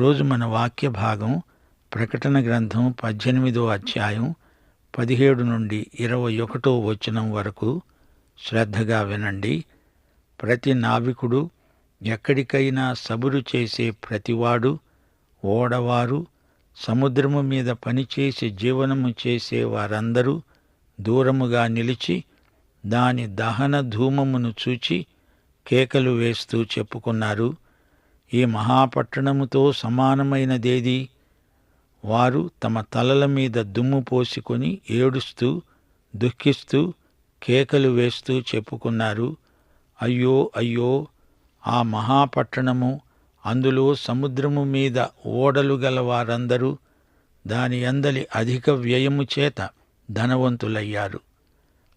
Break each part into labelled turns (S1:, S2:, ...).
S1: రోజు మన వాక్య భాగం ప్రకటన గ్రంథం పద్దెనిమిదో అధ్యాయం పదిహేడు నుండి ఇరవై ఒకటో వచనం వరకు శ్రద్ధగా వినండి. ప్రతి నావికుడు ఎక్కడికైనా సబురు చేసే ప్రతివాడు ఓడవారు సముద్రము మీద పనిచేసి జీవనము చేసే వారందరూ దూరముగా నిలిచి దాని దహన ధూమమును చూచి కేకలు వేస్తూ చెప్పుకున్నారు. ఈ మహాపట్టణముతో సమానమైనదేది? వారు తమ తలల మీద దుమ్ము పోసుకొని ఏడుస్తూ దుఃఖిస్తూ కేకలు వేస్తూ చెప్పుకున్నారు. అయ్యో అయ్యో ఆ మహాపట్టణము అందులో సముద్రము మీద ఓడలు గల వారందరూ దాని అందలి అధిక వ్యయము చేత ధనవంతులయ్యారు.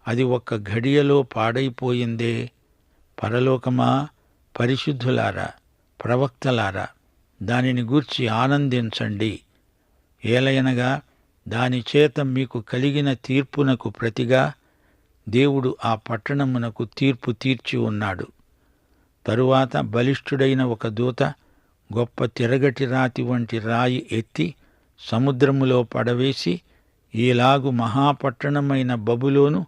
S1: అది ఒక్క ఘడియలో పాడైపోయిందే. పరలోకమా పరిశుద్ధులారా ప్రవక్తలారా దానిని గూర్చి ఆనందించండి. ఏలయనగా దాని చేత మీకు కలిగిన తీర్పునకు ప్రతిగా దేవుడు ఆ పట్టణమునకు తీర్పు తీర్చి ఉన్నాడు. తరువాత బలిష్ఠుడైన ఒక దూత గొప్ప తిరగటి రాతి వంటి రాయి ఎత్తి సముద్రములో పడవేసి ఈలాగు మహాపట్టణమైన బబులోను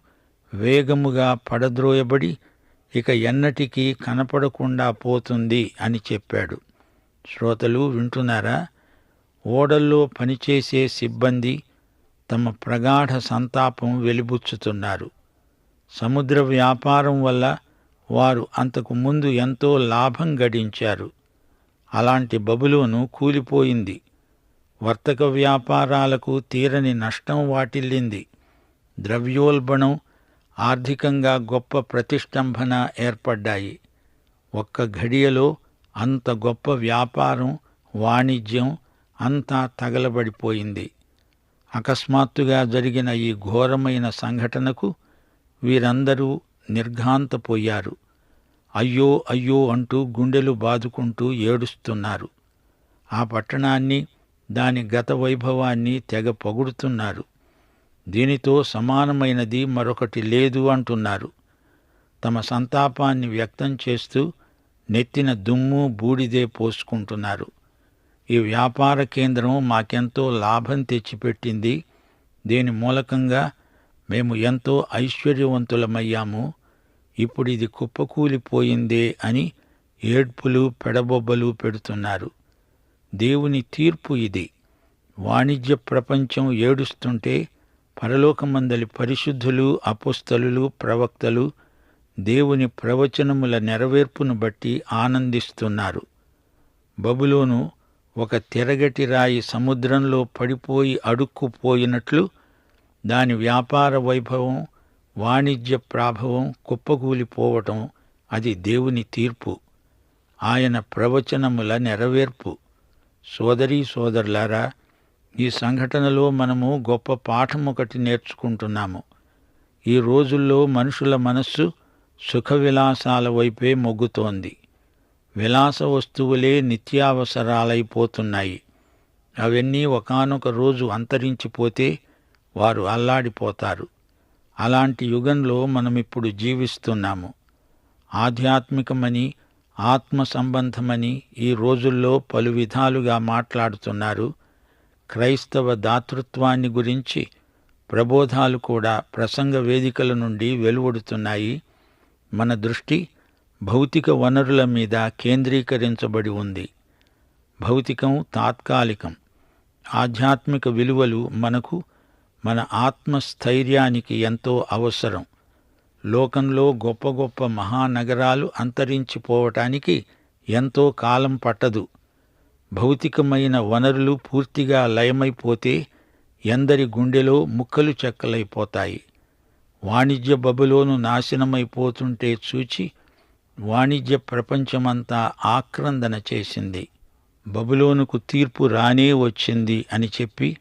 S1: వేగముగా పడద్రోయబడి ఇక ఎన్నటికీ కనపడకుండా పోతుంది అని చెప్పాడు. శ్రోతలు వింటున్నారా? ఓడల్లో పనిచేసే సిబ్బంది తమ ప్రగాఢ సంతాపం వెలిబుచ్చుతున్నారు. సముద్ర వ్యాపారం వల్ల వారు అంతకు ముందు ఎంతో లాభం గడించారు. అలాంటి బబులోను కూలిపోయింది. వర్తక వ్యాపారాలకు తీరని నష్టం వాటిల్లింది. ద్రవ్యోల్బణం ఆర్థికంగా గొప్ప ప్రతిష్టంభన ఏర్పడ్డాయి. ఒక్క ఘడియలో అంత గొప్ప వ్యాపారం వాణిజ్యం అంతా తగలబడిపోయింది. అకస్మాత్తుగా జరిగిన ఈ ఘోరమైన సంఘటనకు వీరందరూ నిర్ఘాంతపోయారు. అయ్యో అయ్యో అంటూ గుండెలు బాదుకుంటూ ఏడుస్తున్నారు. ఆ పట్టణాన్ని దాని గత వైభవాన్ని తెగ పొగుడుతున్నారు. దీనితో సమానమైనది మరొకటి లేదు అంటున్నారు. తమ సంతాపాన్ని వ్యక్తం చేస్తూ నెత్తిన దుమ్ము బూడిదే పోసుకుంటున్నారు. ఈ వ్యాపార కేంద్రం మాకెంతో లాభం తెచ్చిపెట్టింది. దీని మూలకంగా మేము ఎంతో ఐశ్వర్యవంతులమయ్యాము. ఇప్పుడు ఇది కుప్పకూలిపోయిందే అని ఏడ్పులు పెడబొబ్బలు పెడుతున్నారు. దేవుని తీర్పు ఇది. వాణిజ్య ప్రపంచం ఏడుస్తుంటే పరలోకమందలి పరిశుద్ధులు అపుస్తలు ప్రవక్తలు దేవుని ప్రవచనముల నెరవేర్పును బట్టి ఆనందిస్తున్నారు. బబులోను ఒక తిరగటి రాయి సముద్రంలో పడిపోయి అడుక్కుపోయినట్లు దాని వ్యాపార వైభవం వాణిజ్య ప్రాభవం కుప్పకూలిపోవటం అది దేవుని తీర్పు. ఆయన ప్రవచనముల నెరవేర్పు. సోదరీ సోదరులారా ఈ సంఘటనలో మనము గొప్ప పాఠం ఒకటి నేర్చుకుంటున్నాము. ఈ రోజుల్లో మనుషుల మనస్సు సుఖ విలాసాల వైపే మొగ్గుతోంది. విలాస వస్తువులే నిత్యావసరాలైపోతున్నాయి. అవన్నీ ఒకనొక రోజు అంతరించిపోతే వారు అల్లాడిపోతారు. అలాంటి యుగంలో మనమిప్పుడు జీవిస్తున్నాము. ఆధ్యాత్మికమని ఆత్మ సంబంధమని ఈ రోజుల్లో పలు విధాలుగా మాట్లాడుతున్నారు. క్రైస్తవ దాతృత్వాన్ని గురించి ప్రబోధాలు కూడా ప్రసంగ వేదికల నుండి వెలువడుతున్నాయి. మన దృష్టి భౌతిక వనరుల మీద కేంద్రీకరించబడి ఉంది. భౌతికం తాత్కాలికం. ఆధ్యాత్మిక విలువలు మనకు మన ఆత్మస్థైర్యానికి ఎంతో అవసరం. లోకంలో గొప్ప గొప్ప మహానగరాలు అంతరించిపోవటానికి ఎంతో కాలం పట్టదు. భౌతికమైన వనరులు పూర్తిగా లయమైపోతే ఎందరి గుండెలో ముక్కలు చెక్కలైపోతాయి. వాణిజ్య బబులోను నాశనమైపోతుంటే చూచి వాణిజ్య ప్రపంచమంతా ఆక్రందన చేసింది. బబులోనుకు తీర్పు రానే వచ్చింది అని చెప్పి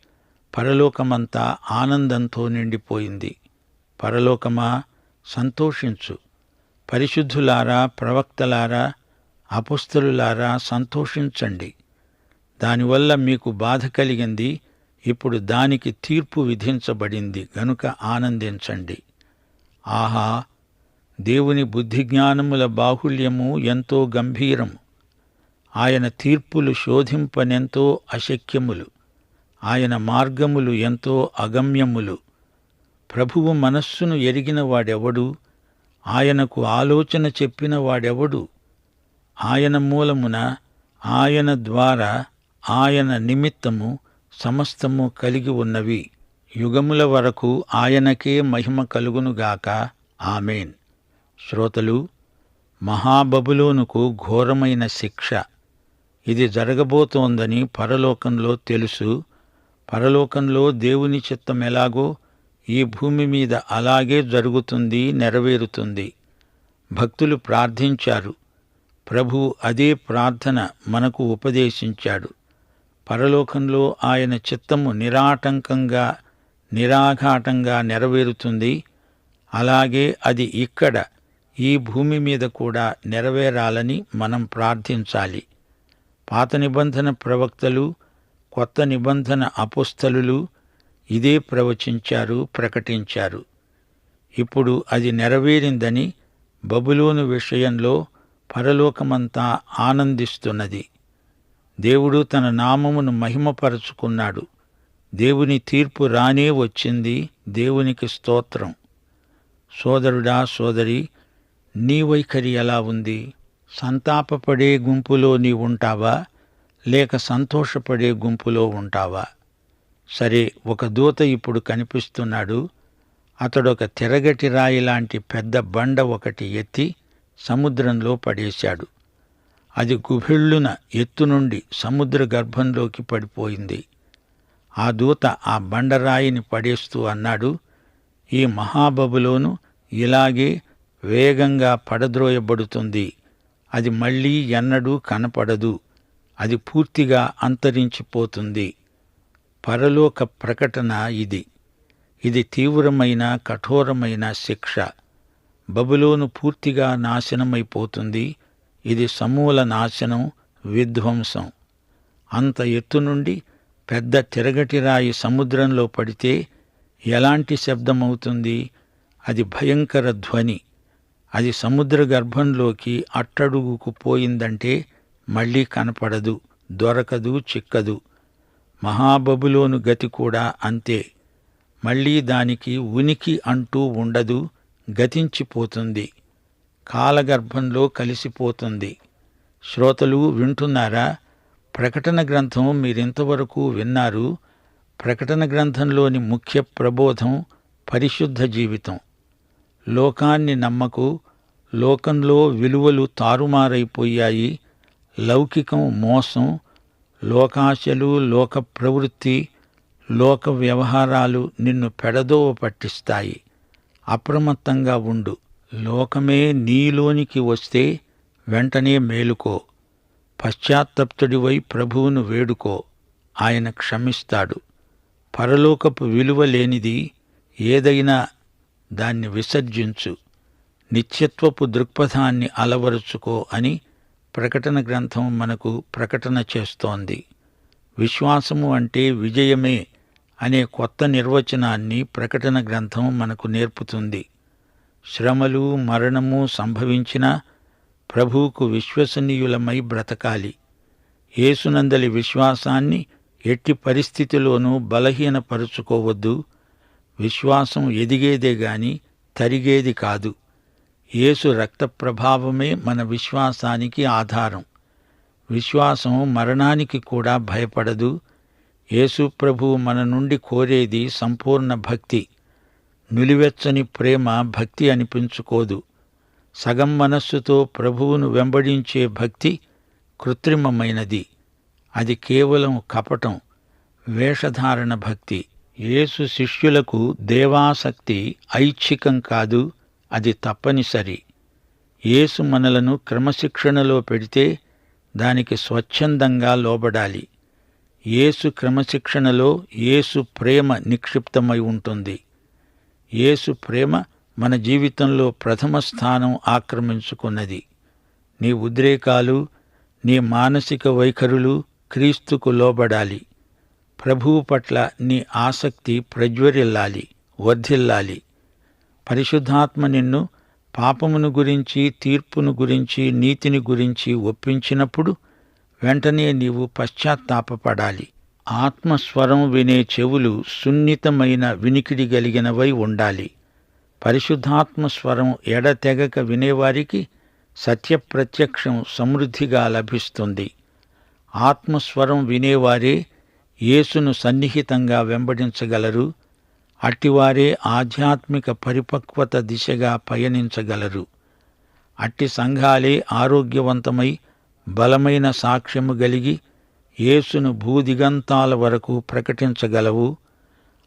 S1: పరలోకమంతా ఆనందంతో నిండిపోయింది. పరలోకమా సంతోషించు. పరిశుద్ధులారా ప్రవక్తలారా అపుస్తలులారా సంతోషించండి. దానివల్ల మీకు బాధ కలిగింది. ఇప్పుడు దానికి తీర్పు విధించబడింది. గనుక ఆనందించండి. ఆహా! దేవుని బుద్ధిజ్ఞానముల బాహుల్యము ఎంతో గంభీరము ఆయన తీర్పులు శోధింపనెంతో అశక్యములు. ఆయన మార్గములు ఎంతో అగమ్యములు. ప్రభువు మనస్సును ఎరిగిన వాడెవడు? ఆయనకు ఆలోచన చెప్పిన వాడెవడు? ఆయన మూలమున ఆయన ద్వారా ఆయన నిమిత్తము సమస్తము కలిగి ఉన్నవి. యుగముల వరకు ఆయనకే మహిమ కలుగునుగాక ఆమెన్. శ్రోతలు మహాబబులోనుకు ఘోరమైన శిక్ష. ఇది జరగబోతోందని పరలోకంలో తెలుసు. పరలోకంలో దేవుని చిత్తం ఎలాగో ఈ భూమి మీద అలాగే జరుగుతుంది నెరవేరుతుంది. భక్తులు ప్రార్థించారు. ప్రభు అదే ప్రార్థన మనకు ఉపదేశించాడు. పరలోకంలో ఆయన చిత్తము నిరాటంకంగా నిరాఘాటంగా నెరవేరుతుంది. అలాగే అది ఇక్కడ ఈ భూమి మీద కూడా నెరవేరాలని మనం ప్రార్థించాలి. పాత నిబంధన ప్రవక్తలు కొత్త నిబంధన అపుస్తలు ఇదే ప్రవచించారు ప్రకటించారు. ఇప్పుడు అది నెరవేరిందని బబులోను విషయంలో పరలోకమంతా ఆనందిస్తున్నది. దేవుడు తన నామమును మహిమపరచుకున్నాడు. దేవుని తీర్పు రానే వచ్చింది. దేవునికి స్తోత్రం. సోదరుడా సోదరి నీ వైఖరి ఎలా ఉంది? సంతాపపడే గుంపులో నీ ఉంటావా లేక సంతోషపడే గుంపులో ఉంటావా? సరే ఒక దూత ఇప్పుడు కనిపిస్తున్నాడు. అతడొక తిరగటి రాయి లాంటి పెద్ద బండ ఒకటి ఎత్తి సముద్రంలో పడేశాడు. అది గుభిళ్ళున ఎత్తు నుండి సముద్ర గర్భంలోకి పడిపోయింది. ఆ దూత ఆ బండరాయిని పడేస్తూ అన్నాడు ఈ మహాబబులోను ఇలాగే వేగంగా పడద్రోయబడుతుంది. అది మళ్ళీ ఎన్నడూ కనపడదు. అది పూర్తిగా అంతరించిపోతుంది. పరలోక ప్రకటన ఇది. ఇది తీవ్రమైన కఠోరమైన శిక్ష. బబులోను పూర్తిగా నాశనమైపోతుంది. ఇది సమూల నాశనం విధ్వంసం. అంత ఎత్తు నుండి పెద్ద తిరగటిరాయి సముద్రంలో పడితే ఎలాంటి శబ్దమవుతుంది? అది భయంకర ధ్వని. అది సముద్ర గర్భంలోకి అట్టడుగుకు పోయిందంటే మళ్ళీ కనపడదు దొరకదు చిక్కదు. మహాబబులోను గతి కూడా అంతే. మళ్ళీ దానికి ఉనికి అంటూ ఉండదు గతించిపోతుంది. కాలగర్భంలో కలిసిపోతుంది. శ్రోతలు వింటున్నారా? ప్రకటన గ్రంథం మీరింతవరకు విన్నారు? ప్రకటన గ్రంథంలోని ముఖ్య ప్రబోధం పరిశుద్ధ జీవితం. లోకాన్ని నమ్మకు లోకంలో విలువలు తారుమారైపోయాయి. లౌకికం మోసం లోకాశలు లోక ప్రవృత్తి లోక వ్యవహారాలు నిన్ను పెడదోవ పట్టిస్తాయి. అప్రమత్తంగా ఉండు. లోకమే నీలోనికి వస్తే వెంటనే మేలుకో. పశ్చాత్తప్తుడివై ప్రభువును వేడుకో. ఆయన క్షమిస్తాడు. పరలోకపు విలువ లేనిది ఏదైనా దాన్ని విసర్జించు. నిత్యత్వపు దృక్పథాన్ని అలవరుచుకో అని ప్రకటన గ్రంథం మనకు ప్రకటన చేస్తోంది. విశ్వాసము అంటే విజయమే అనే కొత్త నిర్వచనాన్ని ప్రకటన గ్రంథం మనకు నేర్పుతుంది. శ్రమలు మరణము సంభవించినా ప్రభువుకు విశ్వసనీయులమై బ్రతకాలి. యేసునందలి విశ్వాసాన్ని ఎట్టి పరిస్థితిలోనూ బలహీనపరుచుకోవద్దు. విశ్వాసం ఎదిగేదే గాని తరిగేది కాదు. యేసు రక్త ప్రభావమే మన విశ్వాసానికి ఆధారం. విశ్వాసం మరణానికి కూడా భయపడదు. యేసు ప్రభువు మన నుండి కోరేది సంపూర్ణ భక్తి. నులివెచ్చని ప్రేమ భక్తి అనిపించుకోదు. సగం మనస్సుతో ప్రభువును వెంబడించే భక్తి కృత్రిమమైనది. అది కేవలం కపటం వేషధారణ భక్తి. యేసు శిష్యులకు దేవాసక్తి ఐచ్ఛికం కాదు అది తప్పనిసరి. యేసు మనలను క్రమశిక్షణలో పెడితే దానికి స్వచ్ఛందంగా లోబడాలి. యేసు క్రమశిక్షణలో యేసు ప్రేమ నిక్షిప్తమై ఉంటుంది. యేసు ప్రేమ మన జీవితంలో ప్రథమ స్థానం ఆక్రమించుకున్నది. నీ ఉద్రేకాలు నీ మానసిక వైఖరులు క్రీస్తుకు లోబడాలి. ప్రభువు పట్ల నీ ఆసక్తి ప్రజ్వరిల్లాలి వర్ధిల్లాలి. పరిశుద్ధాత్మ నిన్ను పాపమును గురించి తీర్పును గురించి నీతిని గురించి ఒప్పించినప్పుడు వెంటనే నీవు పశ్చాత్తాపడాలి ఆత్మస్వరం వినే చెవులు సున్నితమైన వినికిడి కలిగినవై ఉండాలి. పరిశుద్ధాత్మస్వరం ఎడతెగక వినేవారికి సత్యప్రత్యక్షం సమృద్ధిగా లభిస్తుంది. ఆత్మస్వరం వినేవారే యేసును సన్నిహితంగా వెంబడించగలరు. అట్టివారే ఆధ్యాత్మిక పరిపక్వత దిశగా పయనించగలరు. అట్టి సంఘాలే ఆరోగ్యవంతమై బలమైన సాక్ష్యము గలిగి యేసును భూదిగంతాల వరకు ప్రకటించగలవు.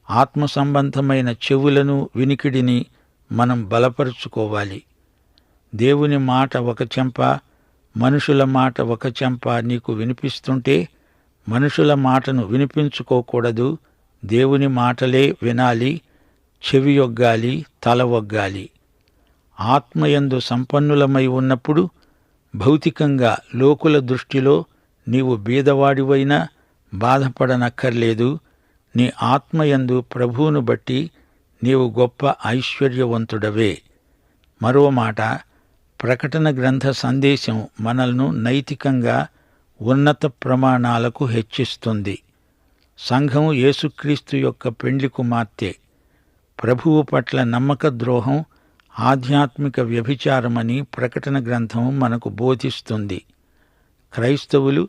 S1: ఆత్మ సంబంధమైన చెవులను వినికిడిని మనం బలపరుచుకోవాలి. దేవుని మాట ఒక చెంప మనుషుల మాట ఒక చెంప నీకు వినిపిస్తుంటే మనుషుల మాటను వినిపించుకోకూడదు. దేవుని మాటలే వినాలి చెవి ఒగ్గాలి తల ఒగ్గాలి. ఆత్మయందు సంపన్నులమై ఉన్నప్పుడు భౌతికంగా లోకుల దృష్టిలో నీవు బీదవాడివైనా బాధపడనక్కర్లేదు. నీ ఆత్మయందు ప్రభువును బట్టి నీవు గొప్ప ఐశ్వర్యవంతుడవే. మరో మాట ప్రకటన గ్రంథ సందేశం మనల్ను నైతికంగా ఉన్నత ప్రమాణాలకు హెచ్చిస్తుంది. సంఘం యేసుక్రీస్తు యొక్క పెండ్లి కుమార్తె. ప్రభువు పట్ల నమ్మక ద్రోహం ఆధ్యాత్మిక వ్యభిచారమని ప్రకటన గ్రంథం మనకు బోధిస్తుంది. క్రైస్తవులు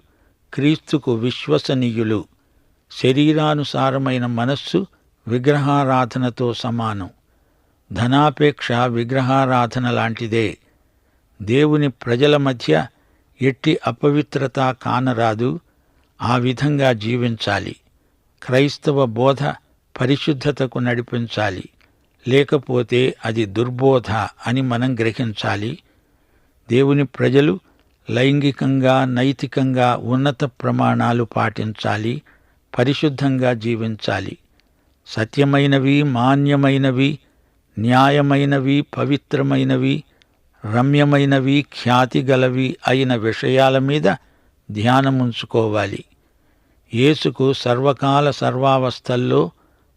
S1: క్రీస్తుకు విశ్వసనీయులు శరీరానుసారమైన మనస్సు విగ్రహారాధనతో సమానం. ధనాపేక్ష విగ్రహారాధన లాంటిదే. దేవుని ప్రజల మధ్య ఎట్టి అపవిత్రత కానరాదు ఆ విధంగా జీవించాలి. క్రైస్తవ బోధ పరిశుద్ధతకు నడిపించాలి. లేకపోతే అది దుర్బోధ అని మనం గ్రహించాలి. దేవుని ప్రజలు లైంగికంగా నైతికంగా ఉన్నత ప్రమాణాలు పాటించాలి పరిశుద్ధంగా జీవించాలి. సత్యమైనవి మాన్యమైనవి న్యాయమైనవి పవిత్రమైనవి రమ్యమైనవి ఖ్యాతిగలవి అయిన విషయాల మీద ధ్యానముంచుకోవాలి యేసుకు సర్వకాల సర్వావస్థల్లో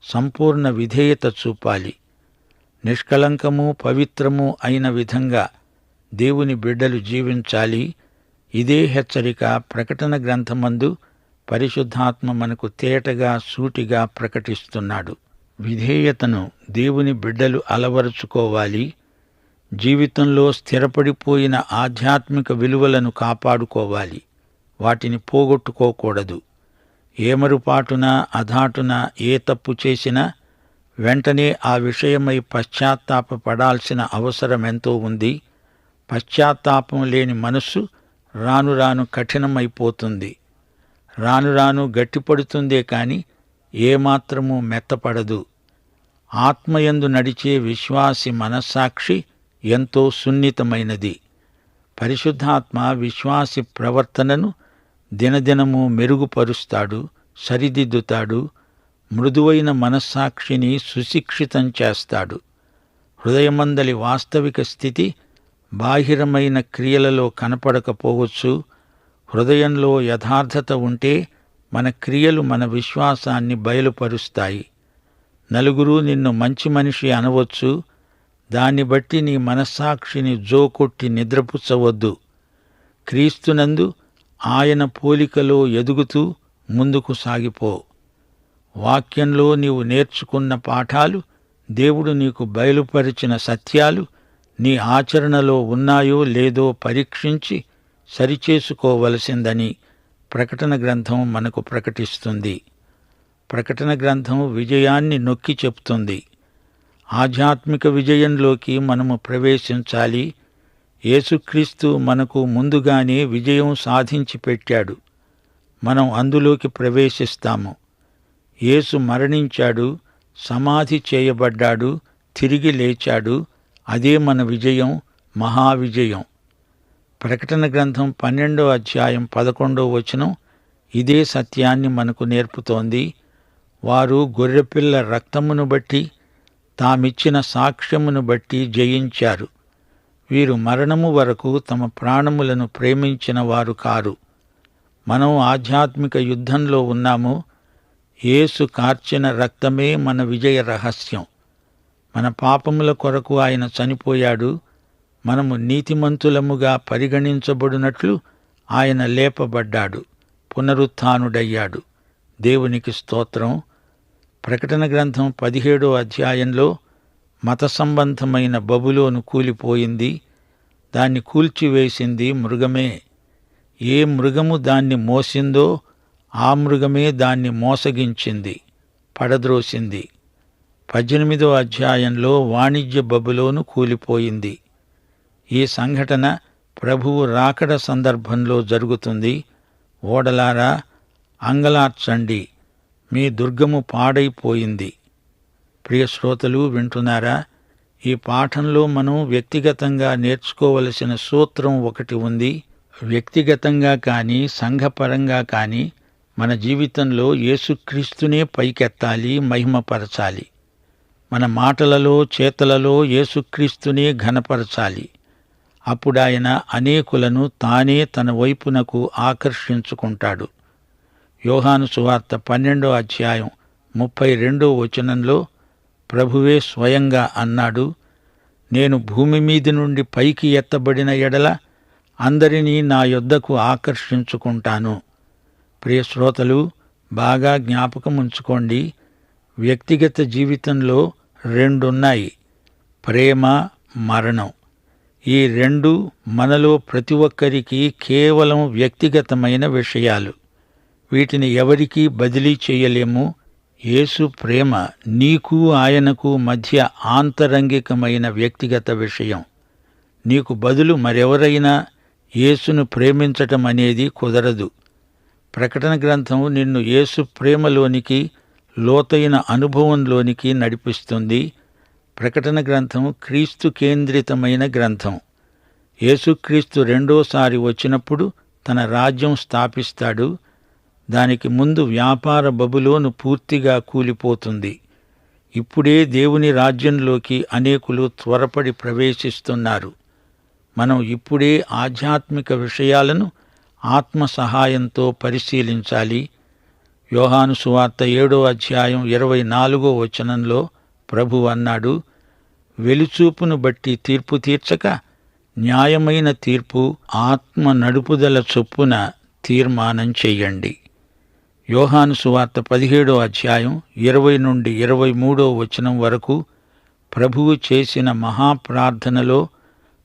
S1: సంపూర్ణ విధేయత చూపాలి. నిష్కలంకము పవిత్రము అయిన విధంగా దేవుని బిడ్డలు జీవించాలి. ఇదే హెచ్చరిక ప్రకటన గ్రంథమందు పరిశుద్ధాత్మ మనకు తేటగా సూటిగా ప్రకటిస్తున్నాడు. విధేయతను దేవుని బిడ్డలు అలవరుచుకోవాలి. జీవితంలో స్థిరపడిపోయిన ఆధ్యాత్మిక విలువలను కాపాడుకోవాలి. వాటిని పోగొట్టుకోకూడదు. ఏమరుపాటున అధాటున ఏ తప్పు చేసినా వెంటనే ఆ విషయమై పశ్చాత్తాపడాల్సిన అవసరమెంతో ఉంది. పశ్చాత్తాపం లేని మనస్సు రాను రాను కఠినమైపోతుంది. రాను రాను గట్టిపడుతుందే కాని ఏమాత్రము మెత్తపడదు. ఆత్మయందు నడిచే విశ్వాసి మనస్సాక్షి ఎంతో సున్నితమైనది. పరిశుద్ధాత్మ విశ్వాసి ప్రవర్తనను దినదినము మెరుగుపరుస్తాడు సరిదిద్దుతాడు మృదువైన మనస్సాక్షిని సుశిక్షితం చేస్తాడు. హృదయమందలి వాస్తవిక స్థితి బాహిరమైన క్రియలలో కనపడకపోవచ్చు. హృదయంలో యథార్థత ఉంటే మన క్రియలు మన విశ్వాసాన్ని బయలుపరుస్తాయి. నలుగురు నిన్ను మంచి మనిషి అనవచ్చు. దాన్ని బట్టి నీ మనస్సాక్షిని జోకొట్టి నిద్రపుచ్చవద్దు. క్రీస్తునందు ఆయన పోలికలో ఎదుగుతూ ముందుకు సాగిపో. వాక్యంలో నీవు నేర్చుకున్న పాఠాలు దేవుడు నీకు బయలుపరిచిన సత్యాలు నీ ఆచరణలో ఉన్నాయో లేదో పరీక్షించి సరిచేసుకోవలసిందని ప్రకటన గ్రంథం మనకు ప్రకటిస్తుంది. ప్రకటన గ్రంథం విజయాన్ని నొక్కి చెప్తుంది. ఆధ్యాత్మిక విజయంలోకి మనము ప్రవేశించాలి. యేసుక్రీస్తు మనకు ముందుగానే విజయం సాధించి పెట్టాడు. మనం అందులోకి ప్రవేశిస్తాము. యేసు మరణించాడు సమాధి చేయబడ్డాడు తిరిగి లేచాడు అదే మన విజయం మహావిజయం. ప్రకటన గ్రంథం పన్నెండో అధ్యాయం పదకొండో వచనం ఇదే సత్యాన్ని మనకు నేర్పుతోంది. వారు గొర్రెపిల్ల రక్తమును బట్టి తామిచ్చిన సాక్ష్యమును బట్టి జయించారు. వీరు మరణము వరకు తమ ప్రాణములను ప్రేమించిన వారు కారు. మనం ఆధ్యాత్మిక యుద్ధంలో ఉన్నాము. యేసు కార్చిన రక్తమే మన విజయ రహస్యం. మన పాపముల కొరకు ఆయన చనిపోయాడు. మనము నీతిమంతులముగా పరిగణించబడినట్లు ఆయన లేపబడ్డాడు. పునరుత్డయ్యాడు. దేవునికి స్తోత్రం. ప్రకటన గ్రంథం పదిహేడో అధ్యాయంలో మత సంబంధమైన బబులోను కూలిపోయింది. దాన్ని కూల్చివేసింది మృగమే. ఏ మృగము దాన్ని మోసిందో ఆ మృగమే దాన్ని మోసగించింది పడద్రోసింది. పద్దెనిమిదో అధ్యాయంలో వాణిజ్య బబులోను కూలిపోయింది. ఈ సంఘటన ప్రభువు రాకడ సందర్భంలో జరుగుతుంది. ఓడలారా అంగలార్చండి. మీ దుర్గము పాడైపోయింది. ప్రియ శ్రోతలు వింటున్నారా? ఈ పాఠంలో మనం వ్యక్తిగతంగా నేర్చుకోవలసిన సూత్రం ఒకటి ఉంది. వ్యక్తిగతంగా కానీ సంఘపరంగా కానీ మన జీవితంలో యేసుక్రీస్తునే పైకెత్తాలి మహిమపరచాలి. మన మాటలలో చేతలలో యేసుక్రీస్తునే ఘనపరచాలి. అప్పుడు ఆయన అనేకులను తానే తన వైపునకు ఆకర్షించుకుంటాడు. యోహాను సువార్త పన్నెండో అధ్యాయం ముప్పై రెండో వచనంలో ప్రభువే స్వయంగా అన్నాడు నేను భూమి మీది నుండి పైకి ఎత్తబడిన ఎడల అందరినీ నా యొద్దకు ఆకర్షించుకుంటాను. ప్రియ శ్రోతలు బాగా జ్ఞాపకం ఉంచుకోండి. వ్యక్తిగత జీవితంలో రెండున్నాయి. ప్రేమ మరణం. ఈ రెండు మనలో ప్రతి ఒక్కరికి కేవలం వ్యక్తిగతమైన విషయాలు. వీటిని ఎవరికీ బదిలీ చేయలేము. యేసు ప్రేమ నీకు ఆయనకు మధ్య ఆంతరంగికమైన వ్యక్తిగత విషయం. నీకు బదులు మరెవరైనా యేసును ప్రేమించటం అనేది కుదరదు. ప్రకటన గ్రంథం నిన్ను యేసు ప్రేమలోనికి లోతైన అనుభవంలోనికి నడిపిస్తుంది ప్రకటన గ్రంథం క్రీస్తు కేంద్రితమైన గ్రంథం. యేసుక్రీస్తు రెండోసారి వచ్చినప్పుడు తన రాజ్యం స్థాపిస్తాడు. దానికి ముందు వ్యాపార బబులోను పూర్తిగా కూలిపోతుంది. ఇప్పుడే దేవుని రాజ్యంలోకి అనేకులు త్వరపడి ప్రవేశిస్తున్నారు. మనం ఇప్పుడే ఆధ్యాత్మిక విషయాలను ఆత్మ సహాయంతో పరిశీలించాలి. యోహాను సువార్త ఏడో అధ్యాయం ఇరవై నాలుగో వచనంలో ప్రభు అన్నాడు వెలుచూపును బట్టి తీర్పు తీర్చక న్యాయమైన తీర్పు ఆత్మ నడుపుదల చొప్పున తీర్మానం చెయ్యండి యోహాను సువార్త పదిహేడో అధ్యాయం ఇరవై నుండి ఇరవై మూడో వచనం వరకు ప్రభువు చేసిన మహాప్రార్థనలో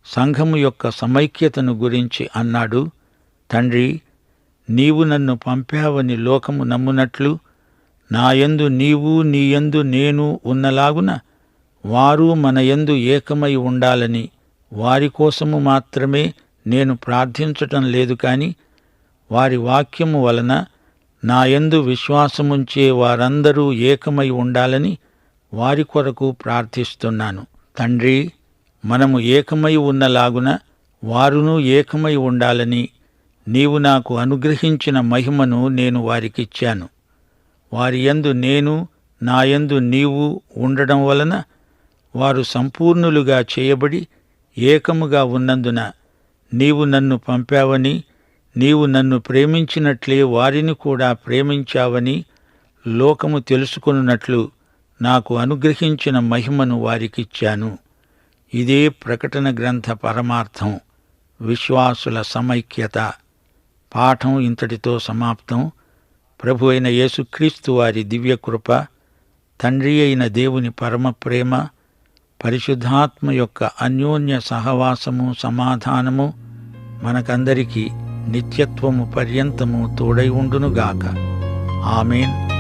S1: సంఘము యొక్క సమైక్యతను గురించి అన్నాడు తండ్రి నీవు నన్ను పంపావని లోకము నమ్మునట్లు నాయందు నీవు నీయందు నేను ఉన్నలాగున వారు మన యందు ఏకమై ఉండాలని వారి కోసము మాత్రమే నేను ప్రార్థించటం లేదు కాని వారి వాక్యము వలన నాయందు విశ్వాసముంచే వారందరూ ఏకమై ఉండాలని వారి కొరకు ప్రార్థిస్తున్నాను. తండ్రి మనము ఏకమై ఉన్నలాగున వారును ఏకమై ఉండాలని నీవు నాకు అనుగ్రహించిన మహిమను నేను వారికిచ్చాను. వారి యందు నేను నాయందు నీవు ఉండడం వలన వారు సంపూర్ణులుగా చేయబడి ఏకముగా ఉన్నందున నీవు నన్ను పంపావని నీవు నన్ను ప్రేమించినట్లే వారిని కూడా ప్రేమించావని లోకము తెలుసుకున్నట్లు నాకు అనుగ్రహించిన మహిమను వారికిచ్చాను. ఇదే ప్రకటన గ్రంథ పరమార్థం. విశ్వాసుల సమైక్యత. పాఠం ఇంతటితో సమాప్తం. ప్రభు అయిన యేసుక్రీస్తు వారి దివ్యకృప తండ్రి అయిన దేవుని పరమ ప్రేమ పరిశుద్ధాత్మ యొక్క అన్యోన్య సహవాసము సమాధానము మనకందరికీ నిత్యత్వము పర్యంతము తోడై ఉండునుగాక. ఆమెన్.